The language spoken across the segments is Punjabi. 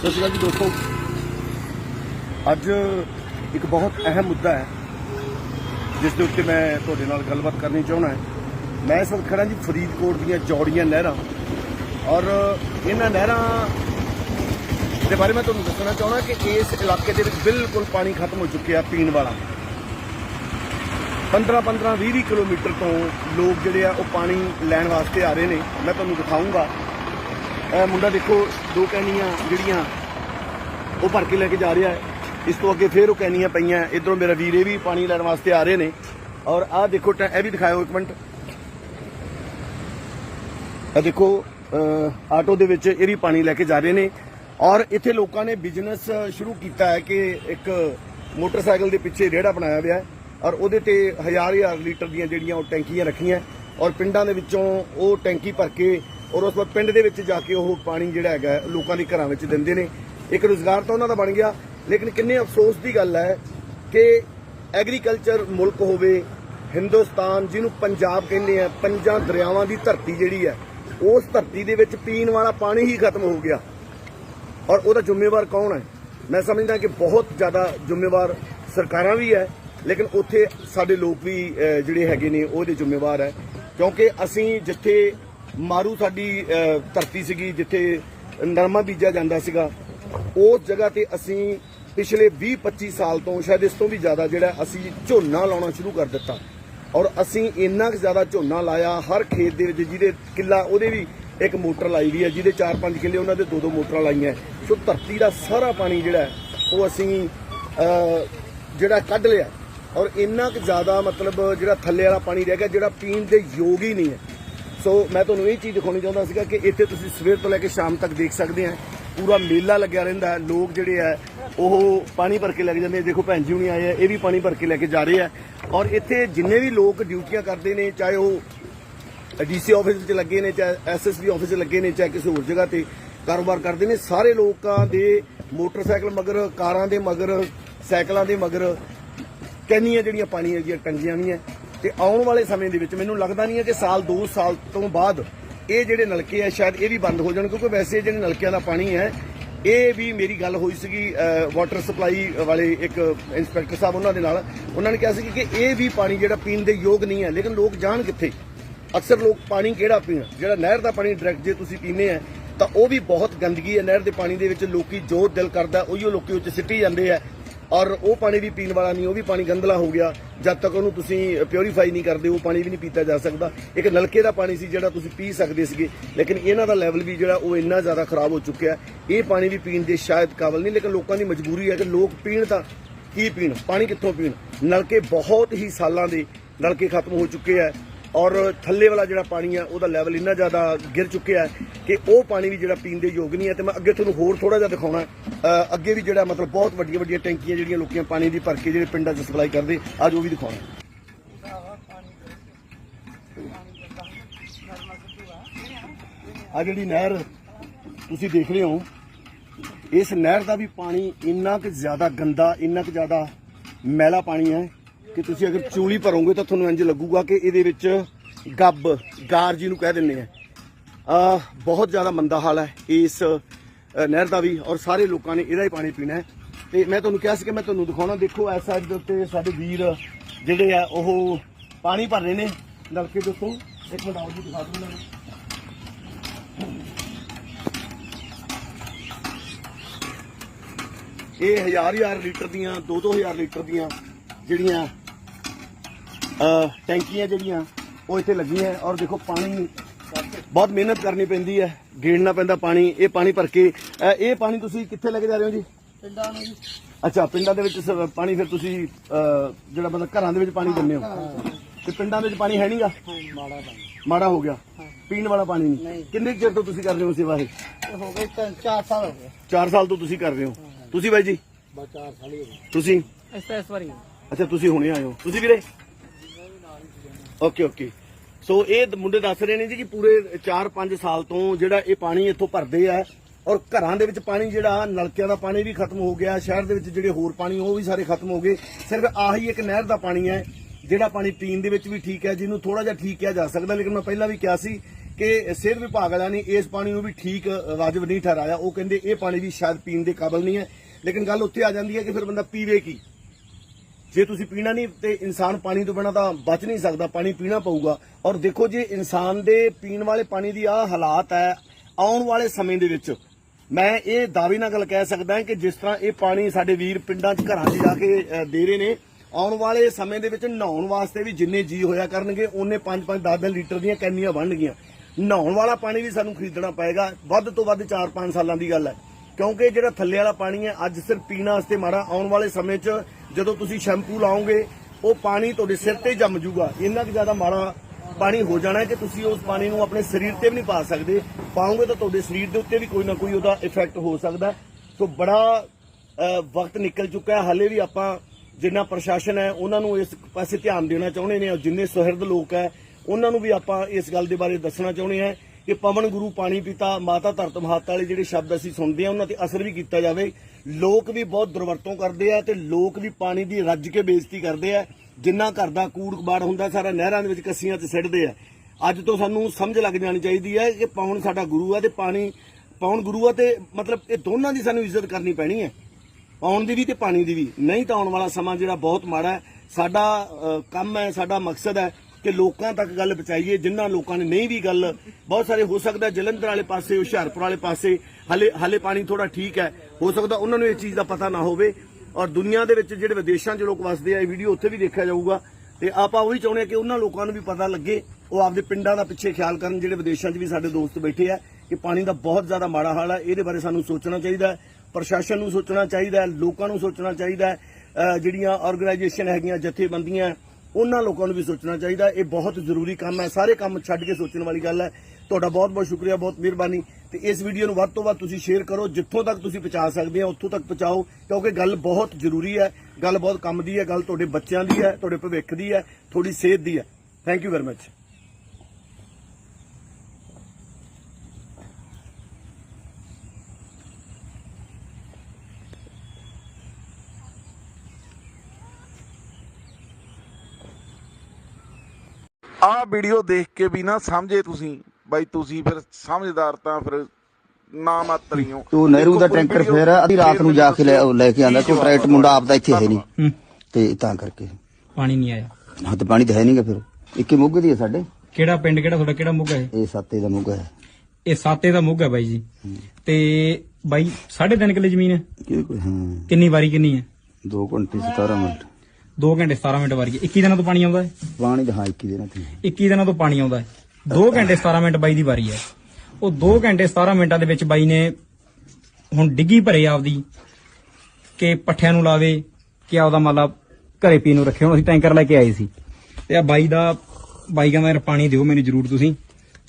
ਸਤਿ ਸ਼੍ਰੀ ਅਕਾਲ ਜੀ ਦੋਸਤੋ। ਅੱਜ ਇੱਕ ਬਹੁਤ ਅਹਿਮ ਮੁੱਦਾ ਹੈ, ਜਿਸ ਦੇ ਉੱਤੇ ਮੈਂ ਤੁਹਾਡੇ ਨਾਲ ਗੱਲਬਾਤ ਕਰਨੀ ਚਾਹੁੰਦਾ ਹਾਂ। ਮੈਂ ਇਸ ਵਕਤ ਖੜਾ ਜੀ ਫਰੀਦਕੋਟ ਦੀਆਂ ਜੌੜੀਆਂ ਨਹਿਰਾਂ ਔਰ ਇਹਨਾਂ ਨਹਿਰਾਂ ਦੇ ਬਾਰੇ ਮੈਂ ਤੁਹਾਨੂੰ ਦੱਸਣਾ ਚਾਹੁੰਦਾ ਕਿ ਇਸ ਇਲਾਕੇ ਦੇ ਵਿੱਚ ਬਿਲਕੁਲ ਪਾਣੀ ਖਤਮ ਹੋ ਚੁੱਕਿਆ ਪੀਣ ਵਾਲਾ। 15 15 20 20 ਕਿਲੋਮੀਟਰ ਤੋਂ ਲੋਕ ਜਿਹੜੇ ਆ ਉਹ ਪਾਣੀ ਲੈਣ ਵਾਸਤੇ ਆ ਰਹੇ ਨੇ। ਮੈਂ ਤੁਹਾਨੂੰ ਦਿਖਾਉਂਗਾ ਇਹ ਮੁੰਡਾ ਦੇਖੋ, ਦੋ ਕੈਨੀਆਂ ਜਿਹੜੀਆਂ, ਉਹ ਭਰ ਕੇ ਲੈ ਕੇ ਜਾ ਰਿਹਾ ਹੈ। ਇਸ ਤੋਂ ਅੱਗੇ ਫੇਰ ਉਹ ਕੈਨੀਆਂ ਪਈਆਂ ਇਧਰੋਂ ਮੇਰਾ ਵੀਰ ਇਹ ਵੀ ਪਾਣੀ ਲੈਣ ਵਾਸਤੇ ਆ ਰਹੇ ਨੇ। ਔਰ ਆਹ ਦੇਖੋ, ਟੈ- ਇਹ ਵੀ ਦਿਖਾਓ ਇੱਕ ਮਿੰਟ। ਇਹ ਦੇਖੋ ਆਟੋ ਦੇ ਵਿੱਚ ਇਹ ਵੀ ਪਾਣੀ ਲੈ ਕੇ ਜਾ ਰਹੇ ਨੇ। ਔਰ ਇੱਥੇ ਲੋਕਾਂ ਨੇ ਬਿਜ਼ਨਸ ਸ਼ੁਰੂ ਕੀਤਾ ਹੈ ਕਿ ਇੱਕ ਮੋਟਰਸਾਈਕਲ ਦੇ ਪਿੱਛੇ ਰੇੜਾ ਬਣਾਇਆ ਹੋਇਆ ਹੈ। ਔਰ ਉਹਦੇ ਤੇ ਹਜ਼ਾਰ ਹਜ਼ਾਰ ਲੀਟਰ ਦੀਆਂ ਜਿਹੜੀਆਂ ਉਹ ਟੈਂਕੀਆਂ ਰੱਖੀਆਂ ਔਰ ਪਿੰਡਾਂ ਦੇ ਵਿੱਚੋਂ ਉਹ ਟੈਂਕੀ ਭਰ ਕੇ ਔਰ ਉਸ ਤੋਂ ਬਾਅਦ ਪਿੰਡ ਦੇ ਵਿੱਚ ਜਾ ਕੇ ਉਹ ਪਾਣੀ ਜਿਹੜਾ ਹੈਗਾ ਲੋਕਾਂ ਦੇ ਘਰਾਂ ਵਿੱਚ ਦਿੰਦੇ ਨੇ। ਇੱਕ ਰੋਜ਼ਗਾਰ ਤਾਂ ਉਹਨਾਂ ਦਾ ਬਣ ਗਿਆ, ਲੇਕਿਨ ਕਿੰਨੇ ਅਫਸੋਸ ਦੀ ਗੱਲ ਹੈ ਕਿ ਐਗਰੀਕਲਚਰ ਮੁਲਕ ਹੋਵੇ, ਹਿੰਦੁਸਤਾਨ ਜਿਹਨੂੰ ਪੰਜਾਬ ਕਹਿੰਦੇ ਆ, ਪੰਜਾਂ ਦਰਿਆਵਾਂ ਦੀ ਧਰਤੀ ਜਿਹੜੀ ਹੈ, ਉਸ ਧਰਤੀ ਦੇ ਵਿੱਚ ਪੀਣ ਵਾਲਾ ਪਾਣੀ ਹੀ ਖਤਮ ਹੋ ਗਿਆ। ਔਰ ਉਹਦਾ ਜ਼ਿੰਮੇਵਾਰ ਕੌਣ ਹੈ? ਮੈਂ ਸਮਝਦਾ ਕਿ ਬਹੁਤ ਜ਼ਿਆਦਾ ਜ਼ਿੰਮੇਵਾਰ ਸਰਕਾਰਾਂ ਵੀ ਹੈ, ਲੇਕਿਨ ਉੱਥੇ ਸਾਡੇ ਲੋਕ ਵੀ ਜਿਹੜੇ ਹੈਗੇ ਨੇ, ਉਹਦੇ ਜ਼ਿੰਮੇਵਾਰ ਹੈ। ਕਿਉਂਕਿ ਅਸੀਂ ਜਿੱਥੇ ਮਾਰੂ ਸਾਡੀ ਧਰਤੀ ਸੀਗੀ ਜਿੱਥੇ ਨਰਮਾ ਬੀਜਿਆ ਜਾਂਦਾ ਸੀਗਾ। ਉਸ ਜਗ੍ਹਾ ਤੇ ਅਸੀਂ ਪਿਛਲੇ 20-25 ਸਾਲ ਤੋਂ, ਸ਼ਾਇਦ ਇਸ ਤੋਂ ਵੀ ਜ਼ਿਆਦਾ ਜਿਹੜਾ ਅਸੀਂ ਝੋਨਾ ਲਾਉਣਾ ਸ਼ੁਰੂ ਕਰ ਦਿੱਤਾ। ਔਰ ਅਸੀਂ ਇੰਨਾ ਕੁ ਜ਼ਿਆਦਾ ਝੋਨਾ ਲਾਇਆ, ਹਰ ਖੇਤ ਦੇ ਵਿੱਚ ਜਿਹਦੇ ਕਿੱਲਾ, ਉਹਦੇ ਵੀ ਇੱਕ ਮੋਟਰ ਲਾਈ ਵੀ ਹੈ, ਜਿਹਦੇ 4-5 ਕਿੱਲੇ ਉਹਨਾਂ ਦੇ ਦੋ ਦੋ ਮੋਟਰਾਂ ਲਾਈਆਂ। ਸੋ ਧਰਤੀ ਦਾ ਸਾਰਾ ਪਾਣੀ ਜਿਹੜਾ, ਉਹ ਅਸੀਂ ਜਿਹੜਾ ਕੱਢ ਲਿਆ। ਔਰ ਇੰਨਾ ਕੁ ਜ਼ਿਆਦਾ ਮਤਲਬ ਜਿਹੜਾ ਥੱਲੇ ਵਾਲਾ ਪਾਣੀ ਰਹਿ ਗਿਆ, ਜਿਹੜਾ ਪੀਣ ਦੇ ਯੋਗ ਹੀ ਨਹੀਂ ਹੈ। ਸੋ ਮੈਂ ਤੁਹਾਨੂੰ ਇਹ ਚੀਜ਼ ਦਿਖਾਉਣੀ ਚਾਹੁੰਦਾ ਸੀਗਾ ਕਿ ਇੱਥੇ ਤੁਸੀਂ ਸਵੇਰ ਤੋਂ ਲੈ ਕੇ ਸ਼ਾਮ ਤੱਕ ਦੇਖ ਸਕਦੇ ਆ। ਪੂਰਾ ਮੇਲਾ ਲੱਗਿਆ ਰਹਿੰਦਾ ਲੋਕ ਜਿਹੜੇ ਆ, ਉਹ ਪਾਣੀ ਭਰ ਕੇ ਲੈ ਕੇ ਜਾਂਦੇ ਆ। ਦੇਖੋ ਭੈਣ ਜੀ ਹੁਣੀ ਆਏ ਆ, ਇਹ ਵੀ ਪਾਣੀ ਭਰ ਕੇ ਲੈ ਕੇ ਜਾ ਰਹੇ ਆ। ਔਰ ਇੱਥੇ ਜਿੰਨੇ ਵੀ ਲੋਕ ਡਿਊਟੀਆਂ ਕਰਦੇ ਨੇ, ਚਾਹੇ ਉਹ ਡੀਸੀ ਆਫਿਸ ਵਿੱਚ ਲੱਗੇ ਨੇ, ਚਾਹੇ ਐਸਐਸਬੀ ਆਫਿਸ 'ਚ ਲੱਗੇ ਨੇ, ਚਾਹੇ ਕਿਸੇ ਹੋਰ ਜਗ੍ਹਾ ਤੇ ਕਾਰੋਬਾਰ ਕਰਦੇ ਨੇ, ਸਾਰੇ ਲੋਕਾਂ ਦੇ ਮੋਟਰਸਾਈਕਲ ਮਗਰ, ਕਾਰਾਂ ਦੇ ਮਗਰ, ਸਾਈਕਲਾਂ ਦੇ ਮਗਰ ਕੈਨੀਆਂ ਜਿਹੜੀਆਂ ਪਾਣੀ ਦੀਆਂ ਟੰਗੀਆਂ ਵੀ ਹੈ ਤੇ ਆਉਣ ਵਾਲੇ ਸਮੇਂ ਦੇ ਵਿੱਚ ਮੈਨੂੰ ਲੱਗਦਾ ਨਹੀਂ ਹੈ ਕਿ ਸਾਲ 2 ਸਾਲ ਤੋਂ ਬਾਅਦ ਇਹ ਜਿਹੜੇ ਨਲਕੇ ਆ, ਸ਼ਾਇਦ ਇਹ ਵੀ ਬੰਦ ਹੋ ਜਾਣ, ਕਿਉਂਕਿ ਵੈਸੇ ਜਿਹੜੇ ਨਲਕਿਆਂ ਦਾ ਪਾਣੀ ਹੈ, ਇਹ ਵੀ ਮੇਰੀ ਗੱਲ ਹੋਈ ਸੀਗੀ ਵਾਟਰ ਸਪਲਾਈ ਵਾਲੇ ਇੱਕ ਇੰਸਪੈਕਟਰ ਸਾਹਿਬ ਉਹਨਾਂ ਦੇ ਨਾਲ। ਉਹਨਾਂ ਨੇ ਕਿਹਾ ਸੀ ਕਿ ਇਹ ਵੀ ਪਾਣੀ ਜਿਹੜਾ ਪੀਣ ਦੇ ਯੋਗ ਨਹੀਂ ਹੈ, ਲੇਕਿਨ ਲੋਕ ਜਾਣ ਕਿੱਥੇ? ਅਕਸਰ ਲੋਕ ਪਾਣੀ ਕਿਹੜਾ ਪੀਣ? ਜਿਹੜਾ ਨਹਿਰ ਦਾ ਪਾਣੀ ਡਾਇਰੈਕਟ ਜੇ ਤੁਸੀਂ ਪੀਂਦੇ ਆ, ਤਾਂ ਉਹ ਵੀ ਬਹੁਤ ਗੰਦਗੀ ਹੈ। ਨਹਿਰ ਦੇ ਪਾਣੀ ਦੇ ਵਿੱਚ ਲੋਕੀ ਜੋ ਦਿਲ ਕਰਦਾ, ਉਹੀਓ ਲੋਕੀ ਉੱਚ ਸਿੱਟੀ ਜਾਂਦੇ ਆ। ਔਰ ਉਹ ਪਾਣੀ ਵੀ ਪੀਣ ਵਾਲਾ ਨਹੀਂ, ਉਹ ਵੀ ਪਾਣੀ ਗੰਦਲਾ ਹੋ ਗਿਆ। ਜਦ ਤੱਕ ਉਹਨੂੰ ਤੁਸੀਂ ਪਿਉਰੀਫਾਈ ਨਹੀਂ ਕਰਦੇ, ਉਹ ਪਾਣੀ ਵੀ ਨਹੀਂ ਪੀਤਾ ਜਾ ਸਕਦਾ। ਇੱਕ ਨਲਕੇ ਦਾ ਪਾਣੀ ਸੀ ਜਿਹੜਾ ਤੁਸੀਂ ਪੀ ਸਕਦੇ ਸੀਗੇ, ਲੇਕਿਨ ਇਹਨਾਂ ਦਾ ਲੈਵਲ ਵੀ ਜਿਹੜਾ ਉਹ ਇੰਨਾ ਜ਼ਿਆਦਾ ਖਰਾਬ ਹੋ ਚੁੱਕਿਆ ਇਹ ਪਾਣੀ ਵੀ ਪੀਣ ਦੇ ਸ਼ਾਇਦ ਕਾਬਲ ਨਹੀਂ, ਲੇਕਿਨ ਲੋਕਾਂ ਦੀ ਮਜਬੂਰੀ ਹੈ ਕਿ ਲੋਕ ਪੀਣ ਤਾਂ ਕੀ ਪੀਣ, ਪਾਣੀ ਕਿੱਥੋਂ ਪੀਣ? ਨਲਕੇ ਬਹੁਤ ਹੀ ਸਾਲਾਂ ਦੇ ਨਲਕੇ ਖਤਮ ਹੋ ਚੁੱਕੇ ਆ ਔਰ ਥੱਲੇ ਵਾਲਾ ਜਿਹੜਾ ਪਾਣੀ ਆ, ਉਹਦਾ ਲੈਵਲ ਇੰਨਾ ਜ਼ਿਆਦਾ ਗਿਰ ਚੁੱਕਿਆ ਕਿ ਉਹ ਪਾਣੀ ਵੀ ਜਿਹੜਾ ਪੀਣ ਦੇ ਯੋਗ ਨਹੀਂ ਹੈ। ਤੇ ਮੈਂ ਅੱਗੇ ਤੁਹਾਨੂੰ ਹੋਰ ਥੋੜਾ ਜਿਹਾ ਦਿਖਾਉਣਾ। ਅੱਗੇ ਵੀ ਜਿਹੜਾ ਮਤਲਬ ਬਹੁਤ ਵੱਡੀਆਂ ਵੱਡੀਆਂ ਟੈਂਕੀਆਂ ਜਿਹੜੀਆਂ ਲੋਕੀਆਂ ਪਾਣੀ ਦੀ ਭਰ ਕੇ ਜਿਹੜੇ ਪਿੰਡਾਂ 'ਚ ਸਪਲਾਈ ਕਰਦੇ, ਅੱਜ ਉਹ ਵੀ ਦਿਖਾਉਣਾ। ਆ ਜਿਹੜੀ ਨਹਿਰ ਤੁਸੀਂ ਦੇਖ ਰਹੇ ਹੋ, ਇਸ ਨਹਿਰ ਦਾ ਵੀ ਪਾਣੀ ਇੰਨਾ ਕੁ ਜ਼ਿਆਦਾ ਗੰਦਾ, ਇੰਨਾ ਕੁ ਜ਼ਿਆਦਾ ਮੈਲਾ ਪਾਣੀ ਹੈ। ਕਿ ਤੁਸੀਂ ਅਗਰ ਚੂਲੀ ਭਰੋਗੇ ਤਾਂ ਤੁਹਾਨੂੰ ਇੰਜ ਲੱਗੂਗਾ ਕਿ ਇਹਦੇ ਵਿੱਚ ਗੱਬ, ਗਾਰ ਜੀ ਨੂੰ ਕਹਿ ਦਿੰਦੇ ਆ। ਆ, ਬਹੁਤ ਜ਼ਿਆਦਾ ਮੰਦਾ ਹਾਲ ਹੈ ਇਸ ਨਹਿਰ ਦਾ ਵੀ ਔਰ ਸਾਰੇ ਲੋਕਾਂ ਨੇ ਇਹਦਾ ਹੀ ਪਾਣੀ ਪੀਣਾ ਹੈ। ਤੇ ਮੈਂ ਤੁਹਾਨੂੰ ਕਿਹਾ ਸੀ ਕਿ ਮੈਂ ਤੁਹਾਨੂੰ ਦਿਖਾਉਣਾ, ਦੇਖੋ ਇਸ ਸਾਈਡ ਦੇ ਉੱਤੇ ਸਾਡੇ ਵੀਰ ਜਿਹੜੇ ਆ, ਉਹ ਪਾਣੀ ਭਰ ਰਹੇ ਨੇ। ਨਲਕੇ ਦੇ ਉੱਤੋਂ ਇੱਕ ਮਿੰਟ ਆਓ ਜੀ, ਦਿਖਾ ਦਿੰਦਾ ਇਹ ਹਜ਼ਾਰ ਹਜ਼ਾਰ ਲੀਟਰ ਦੀਆਂ 2-2000 ਲੀਟਰ ਦੀਆਂ ਜਿਹੜੀਆਂ ਟੈਂਕੀਆਂ ਜਿਹੜੀਆਂ ਉਹ ਇੱਥੇ ਲੱਗੀਆਂ ਔਰ ਦੇਖੋ ਪਾਣੀ ਬਹੁਤ ਮਿਹਨਤ ਕਰਨੀ ਪੈਂਦੀ ਹੈ ਗੇੜਨਾ ਪੈਂਦਾ ਪਾਣੀ ਇਹ ਪਾਣੀ ਭਰ ਕੇ ਇਹ ਪਾਣੀ ਤੁਸੀਂ ਕਿੱਥੇ ਲੈ ਕੇ ਜਾ ਰਹੇ ਹੋ ਜੀ? ਪਿੰਡਾਂ ਨੂੰ ਜੀ। ਅੱਛਾ ਪਿੰਡਾਂ ਦੇ ਵਿੱਚ ਪਾਣੀ ਫਿਰ ਤੁਸੀਂ ਜਿਹੜਾ ਮਤਲਬ ਘਰਾਂ ਦੇ ਵਿੱਚ ਪਾਣੀ ਦਿੰਦੇ ਹੋ? ਤੇ ਪਿੰਡਾਂ ਦੇ ਵਿੱਚ ਪਾਣੀ ਹੈ ਨਹੀਂਗਾ ਮਾੜਾ ਪਾਣੀ। ਮਾੜਾ ਹੋ ਗਿਆ। ਪੀਣ ਵਾਲਾ ਪਾਣੀ ਨਹੀਂ। ਕਿੰਨੇ ਚਿਰ ਤੋਂ ਤੁਸੀਂ ਕਰ ਰਹੇ ਹੋ ਸੇਵਾ ਇਹ? ਹੋ ਗਏ ਤਿੰਨ ਚਾਰ ਸਾਲ ਹੋ ਗਏ। 4 ਸਾਲ ਤੋਂ ਤੁਸੀਂ ਕਰ ਰਹੇ ਹੋ। ਤੁਸੀਂ ਬਾਈ ਜੀ? ਬਸ ਚਾਰ ਸਾਲ ਹੀ ਹੋ ਗਏ। ਤੁਸੀਂ? ਇਸ ਇਸ ਵਾਰੀ। ਅੱਛਾ ਤੁਸੀਂ ਹੁਣੇ ਆਏ ਹੋ। ਤੁਸੀਂ ਵੀਰੇ? ਓਕੇ ਓਕੇ ਸੋ ਇਹ ਮੁੰਡੇ ਦੱਸ ਰਹੇ ਨੇ ਜੀ ਕਿ ਪੂਰੇ 4-5 ਸਾਲ ਤੋਂ ਜਿਹੜਾ ਇਹ ਪਾਣੀ ਇੱਥੋਂ ਭਰਦੇ ਆ ਔਰ ਘਰਾਂ ਦੇ ਵਿੱਚ ਪਾਣੀ ਜਿਹੜਾ ਨਲਕਿਆਂ ਦਾ ਪਾਣੀ ਵੀ ਖਤਮ ਹੋ ਗਿਆ, ਸ਼ਹਿਰ ਦੇ ਵਿੱਚ ਜਿਹੜੇ ਹੋਰ ਪਾਣੀ ਉਹ ਵੀ ਸਾਰੇ ਖਤਮ ਹੋ ਗਏ। ਸਿਰਫ ਆਹੀ ਇੱਕ ਨਹਿਰ ਦਾ ਪਾਣੀ ਹੈ, ਜਿਹੜਾ ਪਾਣੀ ਪੀਣ ਦੇ ਵਿੱਚ ਵੀ ਠੀਕ ਹੈ, ਜਿਹਨੂੰ ਥੋੜਾ ਜਿਹਾ ਠੀਕ ਕਿਹਾ ਜਾ ਸਕਦਾ, ਲੇਕਿਨ ਮੈਂ ਪਹਿਲਾਂ ਵੀ ਕਿਹਾ ਸੀ ਕਿ ਸਿਹਤ ਵਿਭਾਗ ਵਾਲਿਆਂ ਨੇ ਇਸ ਪਾਣੀ ਨੂੰ ਵੀ ਠੀਕ ਵਾਜਬ ਨਹੀਂ ਠਹਿਰਾਇਆ। ਉਹ ਕਹਿੰਦੇ ਇਹ ਪਾਣੀ ਵੀ ਸ਼ਾਇਦ ਪੀਣ ਦੇ ਕਾਬਲ ਨਹੀਂ ਹੈ। ਲੇਕਿਨ ਗੱਲ ਉੱਥੇ ਆ ਜਾਂਦੀ ਹੈ ਕਿ ਫਿਰ ਬੰਦਾ ਪੀਵੇ ਕੀ? ਜੇ ਤੁਸੀਂ ਪੀਣਾ ਨਹੀਂ ਤੇ ਇਨਸਾਨ ਪਾਣੀ ਤੋਂ ਬਿਨਾਂ ਤਾਂ ਬਚ ਨਹੀਂ ਸਕਦਾ, ਪਾਣੀ ਪੀਣਾ ਪਊਗਾ। ਔਰ ਦੇਖੋ ਜੇ, ਇਨਸਾਨ ਦੇ ਪੀਣ ਵਾਲੇ ਪਾਣੀ ਦੀ ਆ ਹਾਲਾਤ ਹੈ ਆਉਣ ਵਾਲੇ ਸਮੇਂ ਦੇ ਵਿੱਚ। ਮੈਂ ਇਹ ਦਾਅਵੇ ਨਾਲ ਗੱਲ ਕਹਿ ਸਕਦਾ ਕਿ ਜਿਸ ਤਰ੍ਹਾਂ ਇਹ ਪਾਣੀ ਸਾਡੇ ਵੀਰ ਪਿੰਡਾਂ 'ਚ ਘਰਾਂ 'ਚ ਜਾ ਕੇ ਦੇ ਰਹੇ ਨੇ, ਆਉਣ ਵਾਲੇ ਸਮੇਂ ਦੇ ਵਿੱਚ ਨਹਾਉਣ ਵਾਸਤੇ ਵੀ ਜਿੰਨੇ ਜੀ ਹੋਇਆ ਕਰਨਗੇ ਉਹਨੇ 5-5 10 ਲੀਟਰ ਦੀਆਂ ਕੈਨੀਆਂ ਬਣਨਗੀਆਂ। ਨਹਾਉਣ ਵਾਲਾ ਪਾਣੀ ਵੀ ਸਾਨੂੰ ਖਰੀਦਣਾ ਪਏਗਾ, ਵੱਧ ਤੋਂ ਵੱਧ 4-5 ਸਾਲਾਂ ਦੀ ਗੱਲ ਹੈ। ਕਿਉਂਕਿ ਜਿਹੜਾ ਥੱਲੇ ਵਾਲਾ ਪਾਣੀ ਹੈ, ਅੱਜ ਸਿਰਫ ਪੀਣ ਵਾਸਤੇ ਮਾੜਾ, ਆਉਣ ਵਾਲੇ ਸਮੇਂ 'ਚ ਜਦੋਂ ਤੁਸੀਂ ਸ਼ੈਂਪੂ ਲਾਓਗੇ, ਉਹ ਪਾਣੀ ਤੁਹਾਡੇ ਸਿਰ ਤੇ ਜੰਮ ਜੂਗਾ। ਇੰਨਾ ਕੁ ਜ਼ਿਆਦਾ ਮਾੜਾ ਪਾਣੀ ਹੋ ਜਾਣਾ ਕਿ ਤੁਸੀਂ ਉਸ ਪਾਣੀ ਨੂੰ ਆਪਣੇ ਸਰੀਰ ਤੇ ਵੀ ਨਹੀਂ ਪਾ ਸਕਦੇ। ਪਾਓਗੇ ਤਾਂ ਤੁਹਾਡੇ ਸਰੀਰ ਦੇ ਉੱਤੇ ਵੀ ਕੋਈ ਨਾ ਕੋਈ ਉਹਦਾ ਇਫੈਕਟ ਹੋ ਸਕਦਾ ਸੋ ਬੜਾ ਵਕਤ ਨਿਕਲ ਚੁੱਕਾ ਹੈ। ਹਾਲੇ ਵੀ ਆਪਾਂ ਜਿੰਨਾ ਪ੍ਰਸ਼ਾਸਨ ਹੈ, ਉਹਨਾਂ ਨੂੰ ਇਸ ਪਾਸੇ ਧਿਆਨ ਦੇਣਾ ਚਾਹੁੰਦੇ ਨੇ ਔਰ ਜਿੰਨੇ ਸੁਹਿਰਦ ਲੋਕ ਹੈ, ਉਹਨਾਂ ਨੂੰ ਵੀ ਆਪਾਂ ਇਸ ਗੱਲ ਦੇ ਬਾਰੇ ਦੱਸਣਾ ਚਾਹੁੰਦੇ ਹਾਂ ਕਿ ਪਵਨ ਗੁਰੂ ਪਾਣੀ ਪਿਤਾ ਮਾਤਾ ਧਰਤ ਮਾਤਾ ਵਾਲੇ ਜਿਹੜੇ ਸ਼ਬਦ ਅਸੀਂ ਸੁਣਦੇ ਹਾਂ, ਉਹਨਾਂ ਤੇ ਅਸਰ ਵੀ ਕੀਤਾ ਜਾਵੇ। ਲੋਕ ਵੀ ਬਹੁਤ ਦੁਰਵਰਤੋਂ ਕਰਦੇ ਆ ਤੇ ਲੋਕ ਵੀ ਪਾਣੀ ਦੀ ਰੱਜ ਕੇ ਬੇਇੱਜ਼ਤੀ ਕਰਦੇ ਆ। ਜਿੰਨਾ ਘਰ ਦਾ ਕੂੜ ਕਬਾੜ ਹੁੰਦਾ, ਸਾਰਾ ਨਹਿਰਾਂ ਦੇ ਵਿੱਚ ਕੱਸੀਆਂ 'ਚ ਸਿੱਟਦੇ ਆ। ਅੱਜ ਤੋਂ ਸਾਨੂੰ ਸਮਝ ਲੱਗ ਜਾਣੀ ਚਾਹੀਦੀ ਹੈ ਕਿ ਪਵਨ ਸਾਡਾ ਗੁਰੂ ਆ ਤੇ ਪਾਣੀ ਪਵਨ ਗੁਰੂ ਆ ਤੇ ਮਤਲਬ ਇਹ ਦੋਨਾਂ ਦੀ ਸਾਨੂੰ ਇੱਜ਼ਤ ਕਰਨੀ ਪੈਣੀ ਹੈ ਆਉਣ ਦੀ ਵੀ ਤੇ ਪਾਣੀ ਦੀ ਵੀ। ਨਹੀਂ ਤਾਂ ਆਉਣ ਵਾਲਾ ਸਮਾਂ ਜਿਹੜਾ ਬਹੁਤ ਮਾੜਾ ਹੈ। ਸਾਡਾ ਕੰਮ ਹੈ, ਸਾਡਾ ਮਕਸਦ ਹੈ ਕਿ ਲੋਕਾਂ ਤੱਕ ਗੱਲ ਪਹੁੰਚਾਈਏ, ਜਿਨ੍ਹਾਂ ਲੋਕਾਂ ਨੇ ਨਹੀਂ ਵੀ ਗੱਲ, ਬਹੁਤ ਸਾਰੇ ਹੋ ਸਕਦਾ ਜਲੰਧਰ ਵਾਲੇ ਪਾਸੇ, ਹੁਸ਼ਿਆਰਪੁਰ ਵਾਲੇ ਪਾਸੇ, ਹਲੇ ਹਲੇ ਪਾਣੀ ਥੋੜਾ ਠੀਕ ਹੈ, ਹੋ ਸਕਦਾ ਉਹਨਾਂ ਨੂੰ ਇਹ ਚੀਜ਼ ਦਾ ਪਤਾ ਨਾ ਹੋਵੇ। ਔਰ ਦੁਨੀਆ ਦੇ ਵਿੱਚ ਜਿਹੜੇ ਵਿਦੇਸ਼ਾਂ 'ਚ ਲੋਕ ਵਸਦੇ ਆ, ਇਹ ਵੀਡੀਓ ਉੱਥੇ ਵੀ ਦੇਖਿਆ ਜਾਊਗਾ। ਤੇ ਆਪਾਂ ਉਹੀ ਚਾਹੁੰਦੇ ਆ ਕਿ ਉਹਨਾਂ ਲੋਕਾਂ ਨੂੰ ਵੀ ਪਤਾ ਲੱਗੇ, ਉਹ ਆਪਦੇ ਪਿੰਡਾਂ ਦਾ ਪਿੱਛੇ ਖਿਆਲ ਕਰਨ, ਜਿਹੜੇ ਵਿਦੇਸ਼ਾਂ 'ਚ ਵੀ ਸਾਡੇ ਦੋਸਤ ਬੈਠੇ ਆ, ਕਿ ਪਾਣੀ ਦਾ ਬਹੁਤ ਜ਼ਿਆਦਾ ਮਾੜਾ ਹਾਲ ਹੈ ਇਹਦੇ ਬਾਰੇ ਸਾਨੂੰ ਸੋਚਣਾ ਚਾਹੀਦਾ ਪ੍ਰਸ਼ਾਸਨ ਨੂੰ ਸੋਚਣਾ ਚਾਹੀਦਾ ਲੋਕਾਂ ਨੂੰ ਸੋਚਣਾ ਚਾਹੀਦਾ ਜਿਹੜੀਆਂ ਆਰਗੇਨਾਈਜੇਸ਼ਨ ਹੈਗੀਆਂ, ਜਥੇਬੰਦੀਆਂ ਉਹਨਾਂ ਲੋਕਾਂ ਨੂੰ ਵੀ ਸੋਚਣਾ ਚਾਹੀਦਾ। ਇਹ ਬਹੁਤ ਜ਼ਰੂਰੀ ਕੰਮ ਹੈ। ਸਾਰੇ ਕੰਮ ਛੱਡ ਕੇ ਸੋਚਣ ਵਾਲੀ ਗੱਲ ਹੈ। ਤੁਹਾਡਾ ਬਹੁਤ ਬਹੁਤ ਸ਼ੁਕਰੀਆ, ਬਹੁਤ ਮਿਹਰਬਾਨੀ। ਤੇ ਇਸ ਵੀਡੀਓ ਨੂੰ ਵੱਧ ਤੋਂ ਵੱਧ ਤੁਸੀਂ ਸ਼ੇਅਰ ਕਰੋ। ਜਿੱਥੋਂ ਤੱਕ ਤੁਸੀਂ ਪਹੁੰਚਾ ਸਕਦੇ ਹੋ, ਉੱਥੋਂ ਤੱਕ ਪਹੁੰਚਾਓ, ਕਿਉਂਕਿ ਗੱਲ ਬਹੁਤ ਜ਼ਰੂਰੀ ਹੈ। ਗੱਲ ਬਹੁਤ ਕੰਮ ਦੀ ਹੈ। ਗੱਲ ਤੁਹਾਡੇ ਬੱਚਿਆਂ ਦੀ ਹੈ, ਤੁਹਾਡੇ ਭਵਿੱਖ ਦੀ ਹੈ, ਤੁਹਾਡੀ ਸਿਹਤ ਦੀ ਹੈ। ਥੈਂਕ ਯੂ ਵੈਰੀ ਮੱਚ ਆਹ ਵੀਡੀਓ ਦੇਖ ਕੇ ਵੀ ਨਾ ਸਮਝੇ ਤੁਸੀਂ ਬਾਈ ਤੁਸੀਂ ਫਿਰ ਸਮਝਦਾਰ ਤਾਂ ਫਿਰ ਨਾ ਮਾਤਰੀ ਹੋ ਤੂੰ ਨਹਿਰੂ ਦਾ ਵੀਡੀਓ ਫੇਰ ਅੱਧੀ ਰਾਤ ਨੂੰ ਜਾ ਕੇ ਲੈ ਕੇ ਆਂਦਾ ਕੋਈ ਟਰੈਕਟ ਮੁੰਡਾ ਆਪਦਾ ਇੱਥੇ ਹੈ ਨਹੀਂ। ਤੇ ਤਾਂ ਕਰਕੇ। ਪਾਣੀ ਨਹੀਂ ਆਇਆ। ਹਾਂ ਤੇ ਪਾਣੀ ਤਾਂ ਹੈ ਨਹੀਂਗਾ ਫਿਰ। ਇੱਕੇ ਮੁੱਗ ਦੀ ਹੈ ਸਾਡੇ? ਕਿਹੜਾ ਪਿੰਡ ਕਿਹੜਾ ਤੁਹਾਡਾ ਕਿਹੜਾ ਮੁੱਗਾ ਹੈ ਇਹ? ਸਾਤੇ ਦਾ ਮੁੱਗ ਹੈ। ਇਹ ਸਾਤੇ ਦਾ ਮੁੱਗਾ ਬਾਈ ਜੀ। ਤੇ ਬਾਈ 3.5 ਕਿੱਲੇ ਜ਼ਮੀਨ ਹੈ? ਕੀ ਕੋਈ ਹਾਂ। ਕਿੰਨੀ ਵਾਰੀ ਕਿੰਨੀ ਹੈ? 2 ਘੰਟੇ 17 ਮਿੰਟ। 2 ਘੰਟੇ 17 ਮਿੰਟ ਵਾਰੀ ਹੈ। 21 ਦਿਨਾਂ ਤੋਂ ਪਾਣੀ ਆਉਂਦਾ ਹੈ? ਪਾਣੀ ਦਾ ਹਾਂ 21 ਦੇਣਾ ਤੇ 21 ਦਿਨਾਂ ਤੋਂ ਪਾਣੀ ਆਉਂਦਾ ਹੈ। 2 ਘੰਟੇ 17 ਮਿੰਟ ਬਾਈ ਦੀ ਵਾਰੀ ਹੈ। ਉਹ 2 ਘੰਟੇ 17 ਮਿੰਟਾਂ ਦੇ ਵਿੱਚ ਬਾਈ ਨੇ ਹੁਣ ਡਿੱਗੀ ਭਰੇ ਆਪਦੀ ਕਿ ਪੱਠਿਆਂ ਨੂੰ ਲਾਵੇ ਕਿ ਆਪਦਾ ਮਤਲਬ ਘਰੇ ਪੀਣ ਨੂੰ ਰੱਖੇ। ਹੁਣ ਅਸੀਂ ਟੈਂਕਰ ਲੈ ਕੇ ਆਏ ਸੀ। ਤੇ ਆ ਬਾਈ ਦਾ ਬਾਈ ਕਹਿੰਦਾ ਯਾਰ ਪਾਣੀ ਦਿਓ ਮੈਨੂੰ ਜ਼ਰੂਰ ਤੁਸੀਂ।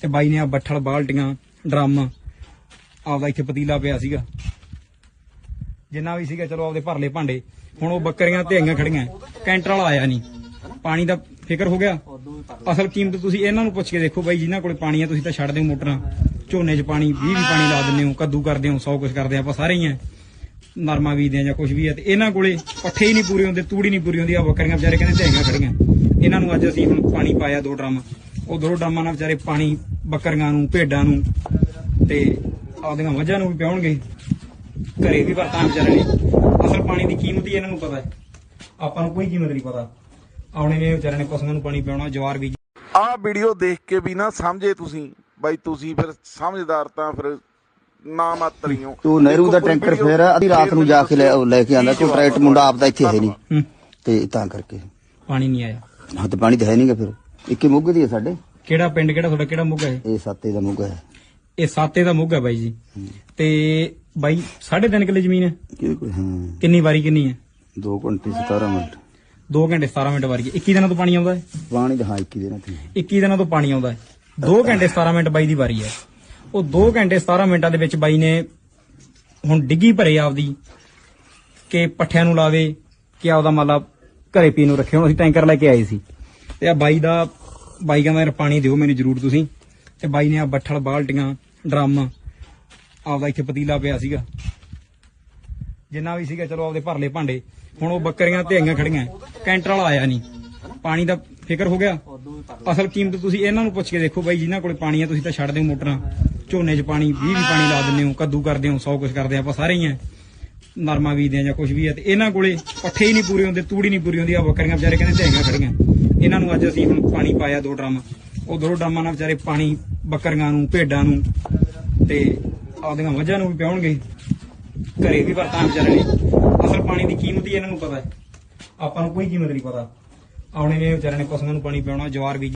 ਤੇ ਬਾਈ ਨੇ ਆ ਬੱਠਲ ਬਾਲਟੀਆਂ ਡਰਮ ਆਪਦਾ ਇੱਥੇ ਪਤੀਲਾ ਪਿਆ ਸੀਗਾ। ਜਿੰਨਾ ਵੀ ਸੀਗਾ ਚਲੋ ਆਪਦੇ ਭਰ ਲਏ ਭਾਂਡੇ ਹੁਣ ਉਹ ਬੱਕਰੀਆਂ ਤੇ ਖੜੀਆਂ। ਕੈਂਟਰ ਵਾਲਾ ਆਇਆ ਨਹੀਂ। ਪਾਣੀ ਦਾ ਫਿਕਰ ਹੋ ਗਿਆ। ਅਸਲ ਕੀਮਤ ਤੁਸੀਂ ਇਹਨਾਂ ਨੂੰ ਪੁੱਛ ਕੇ ਦੇਖੋ ਬਾਈ, ਜਿਨ੍ਹਾਂ ਕੋਲੇ ਪਾਣੀ ਹੈ ਤੁਸੀਂ ਤਾਂ ਛੱਡ ਦਿਓ ਮੋਟਰਾਂ। ਝੋਨੇ 'ਚ ਪਾਣੀ 20 ਵੀ ਪਾਣੀ ਲਾ ਦਿੰਦੇ ਹੋ, ਕੱਦੂ ਕਰਦੇ ਹੋ, ਸੌ ਕੁਝ ਕਰਦੇ ਆਪਾਂ ਸਾਰੇ ਹੀ ਆ। ਨਰਮਾ ਬੀਜਦੇ ਆ ਜਾਂ ਕੁਝ ਵੀ ਹੈ ਤੇ ਇਹਨਾਂ ਕੋਲੇ ਪੱਠੇ ਹੀ ਨਹੀਂ ਪੂਰੇ ਹੁੰਦੇ, ਤੂੜੀ ਨਹੀਂ ਪੂਰੀ ਹੁੰਦੀ। ਆ ਬੱਕਰੀਆਂ ਵਿਚਾਰੇ ਕਹਿੰਦੇ ਤੇ ਖੜੀਆਂ। ਇਹਨਾਂ ਨੂੰ ਅੱਜ ਅਸੀਂ ਹੁਣ ਪਾਣੀ ਪਾਇਆ ਦੋ ਡਰਮ। ਉਹ ਦੋ ਡਰਮਾਂ ਨਾਲ ਵਿਚਾਰੇ ਪਾਣੀ ਬੱਕਰੀਆਂ ਨੂੰ, ਭੇਡਾਂ ਨੂੰ ਤੇ ਆਪਦੀਆਂ ਮੱਝਾਂ ਨੂੰ ਵੀ ਪਿਆਉਣਗੇ। ਘਰੇ ਵੀ ਵਰਤਾਂ ਵਿਚਾਰੇ ਨੇ। ਅਸਲ ਪਾਣੀ ਦੀ ਕੀਮਤ ਹੀ ਇਹਨਾਂ ਨੂੰ ਪਤਾ ਹੈ। ਆਪਾਂ ਨੂੰ ਕੋਈ ਕੀਮਤ ਨਹੀਂ ਪਤਾ। ਆਉਣੇ ਨੇ ਵਿਚਾਰੇ ਨੇ ਪਸ਼ੂਆਂ ਨੂੰ ਪਾਣੀ ਪਿਆਉਣਾ ਜਵਾਰ ਵੀ ਆਹ ਵੀਡੀਓ ਦੇਖ ਕੇ ਵੀ ਨਾ ਸਮਝੇ ਤੁਸੀਂ। ਬਾਈ ਤੁਸੀਂ ਫਿਰ ਸਮਝਦਾਰ ਤਾਂ ਫਿਰ ਨਾ ਮਾਤਰੀ ਹੋ ਤੂੰ ਨਹਿਰੂ ਦਾ ਵੀਡੀਓ ਫੇਰ ਅੱਧੀ ਰਾਤ ਨੂੰ ਜਾ ਕੇ ਲੈ ਕੇ ਆਂਦਾ ਕੋਈ ਟਰੈਕਟ ਮੁੰਡਾ ਆਪਦਾ ਇੱਥੇ ਹੈ ਨਹੀਂ। ਤੇ ਤਾਂ ਕਰਕੇ। ਪਾਣੀ ਨਹੀਂ ਆਇਆ। ਹਾਂ ਤੇ ਪਾਣੀ ਤਾਂ ਹੈ ਨਹੀਂਗਾ ਫਿਰ। ਇੱਕੇ ਮੁੱਗ ਦੀ ਹੈ ਸਾਡੇ। ਕਿਹੜਾ ਪਿੰਡ ਕਿਹੜਾ ਤੁਹਾਡਾ ਕਿਹੜਾ ਮੁੱਗਾ ਹੈ ਇਹ? ਸਾਤੇ ਦਾ ਮੁੱਗ ਹੈ। ਇਹ ਸਾਤੇ ਦਾ ਮੁੱਗਾ ਬਾਈ ਜੀ। ਤੇ ਬਾਈ 3.5 ਕਿੱਲੇ ਜ਼ਮੀਨ ਹੈ? ਕਿੰਨੀ ਵਾਰੀ ਕਿੰਨੀ ਹੈ? 2 ਘੰਟੇ 17 ਮਿੰਟ। 2 ਘੰਟੇ 17 ਮਿੰਟ ਵਾਰੀ ਹੈ। 21 ਦਿਨਾਂ ਤੋਂ ਪਾਣੀ ਆਉਂਦਾ ਹੈ? ਪਾਣੀ ਦਾ ਹਾਂ 21 ਦੇਣਾ ਤੇ 21 ਦਿਨਾਂ ਤੋਂ ਪਾਣੀ ਆਉਂਦਾ ਹੈ। 2 ਘੰਟੇ 17 ਮਿੰਟ ਬਾਈ ਦੀ ਵਾਰੀ ਹੈ। ਉਹ 2 ਘੰਟੇ 17 ਮਿੰਟਾਂ ਦੇ ਵਿੱਚ ਬਾਈ ਨੇ ਹੁਣ ਡਿੱਗੀ ਭਰੇ ਆਪਦੀ ਕਿ ਪੱਠਿਆਂ ਨੂੰ ਲਾਵੇ ਕਿ ਆਪਦਾ ਮਤਲਬ ਘਰੇ ਪੀਣ ਨੂੰ ਰੱਖੇ। ਹੁਣ ਅਸੀਂ ਟੈਂਕਰ ਲੈ ਕੇ ਆਏ ਸੀ। ਤੇ ਆ ਬਾਈ ਦਾ ਬਾਈ ਕਹਿੰਦਾ ਯਾਰ ਪਾਣੀ ਦਿਓ ਮੈਨੂੰ ਜ਼ਰੂਰ ਤੁਸੀਂ। ਤੇ ਬਾਈ ਨੇ ਆ ਬੱਠਲ ਬਾਲਟੀਆਂ ਡਰਮ ਆਪਦਾ ਇੱਥੇ ਪਤੀਲਾ ਪਿਆ ਸੀਗਾ। ਜਿੰਨਾ ਵੀ ਸੀਗਾ, ਚਲੋ ਆਪਦੇ ਭਰ ਲਏ ਭਾਂਡੇ। ਹੁਣ ਉਹ ਬੱਕਰੀਆਂ ਤੇ ਖੜੀਆਂ। ਕੈਂਟਰ ਵਾਲਾ ਆਇਆ ਨਹੀਂ ਪਾਣੀ ਦਾ ਫਿਕਰ ਹੋ ਗਿਆ। ਅਸਲ ਕੀਮਤ ਤੁਸੀਂ ਇਹਨਾਂ ਨੂੰ ਪੁੱਛ ਕੇ ਦੇਖੋ ਬਾਈ, ਜਿਨ੍ਹਾਂ ਕੋਲੇ ਪਾਣੀ ਹੈ ਤੁਸੀਂ ਤਾਂ ਛੱਡ ਦਿਓ ਮੋਟਰਾਂ। ਝੋਨੇ 'ਚ ਪਾਣੀ 20 ਵੀ ਪਾਣੀ ਲਾ ਦਿੰਦੇ ਹੋ, ਕੱਦੂ ਕਰਦੇ ਹੋ, ਸੌ ਕੁਝ ਕਰਦੇ ਆ, ਆਪਾਂ ਸਾਰੇ ਹੀ ਆ। ਨਰਮਾ ਬੀਜਦੇ ਆ ਜਾਂ ਕੁਝ ਵੀ ਹੈ ਤੇ ਇਹਨਾਂ ਕੋਲੇ ਪੱਠੇ ਹੀ ਨਹੀਂ ਪੂਰੇ ਹੁੰਦੇ, ਤੂੜੀ ਨਹੀਂ ਪੂਰੀ ਹੁੰਦੀ। ਆ ਬੱਕਰੀਆਂ ਵਿਚਾਰੇ ਕਹਿੰਦੇ ਢੇਗਾ ਖੜੀਆਂ। ਇਹਨਾਂ ਨੂੰ ਅੱਜ ਅਸੀਂ ਹੁਣ ਪਾਣੀ ਪਾਇਆ ਦੋ ਡਰਮ। ਉਹ ਦੋ ਡਰਮਾਂ ਨਾਲ ਵਿਚਾਰੇ ਪਾਣੀ ਬੱਕਰੀਆਂ ਨੂੰ, ਭੇਡਾਂ ਨੂੰ। ਤੇ ਆਪਦੀਆਂ ਮੱਝਾਂ ਨੂੰ ਵੀ ਪਿਆਉਣਗੇ। ਘਰੇ ਵੀ ਵਰਤਾਂ ਵਿਚਾਰੇ ਨੇ ਅਸਲ ਪਾਣੀ ਦੀ ਕੀਮਤ ਹੀ ਇਹਨਾਂ ਨੂੰ ਪਤਾ ਹੈ। ਆਪਾਂ ਨੂੰ ਕੋਈ ਕੀਮਤ ਨਹੀਂ ਪਤਾ। ਆਉਣੇ ਨੇ ਵਿਚਾਰੇ ਨੇ ਪਸ਼ੂਆਂ ਨੂੰ ਪਾਣੀ ਪਿਆਉਣਾ, ਜਵਾਰ ਵੀ